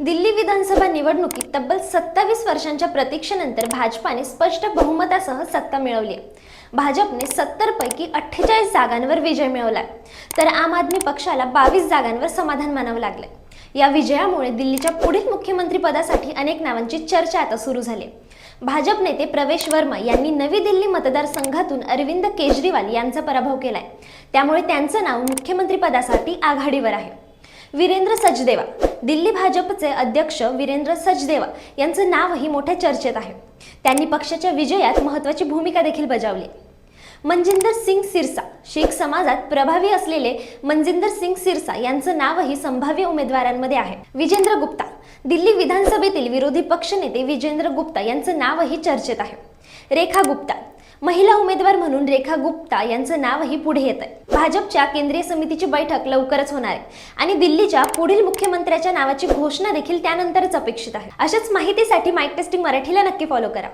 दिल्ली विधानसभा निवडणुकीत तब्बल सत्तावीस वर्षांच्या प्रतीक्षेनंतर भाजपाने स्पष्ट बहुमतासह सत्ता मिळवली भाजपने सत्तर पैकी अठ्ठेचाळीस जागांवर विजय मिळवला तर आम आदमी पक्षाला बावीस जागांवर समाधान मानावं लागलंय. या विजयामुळे दिल्लीच्या पुढील मुख्यमंत्री पदासाठी अनेक नावांची चर्चा आता सुरू झाली भाजप नेते प्रवेश वर्मा यांनी नवी दिल्ली मतदारसंघातून अरविंद केजरीवाल यांचा पराभव केलाय. त्यामुळे त्यांचं नाव मुख्यमंत्री पदासाठी आघाडीवर आहे. वीरेंद्र सचदेवा. दिल्ली भाजपचे अध्यक्ष वीरेंद्र सचदेवा यांचं नावही मोठ्या चर्चेत आहे. त्यांनी पक्षाच्या विजयात महत्त्वाची भूमिका देखील बजावली. मनजिंदर सिंग सिरसा शीख समाजात प्रभावी असलेले मनजिंदर सिंग सिरसा यांचं नावही संभाव्य उमेदवारांमध्ये आहे. विजेंद्र गुप्ता दिल्ली विधानसभेतील विरोधी पक्षनेते विजेंद्र गुप्ता यांचं नावही चर्चेत आहे. रेखा गुप्ता महिला उमेदवार म्हणून रेखा गुप्ता यांचं नावही पुढे येत आहे भाजपच्या केंद्रीय समितीची बैठक लवकरच होणार आहे. आणि दिल्लीच्या पुढील मुख्यमंत्र्याच्या नावाची घोषणा देखील त्यानंतरच अपेक्षित आहे. अशाच माहितीसाठी माईक टेस्टिंग मराठीला नक्की फॉलो करा.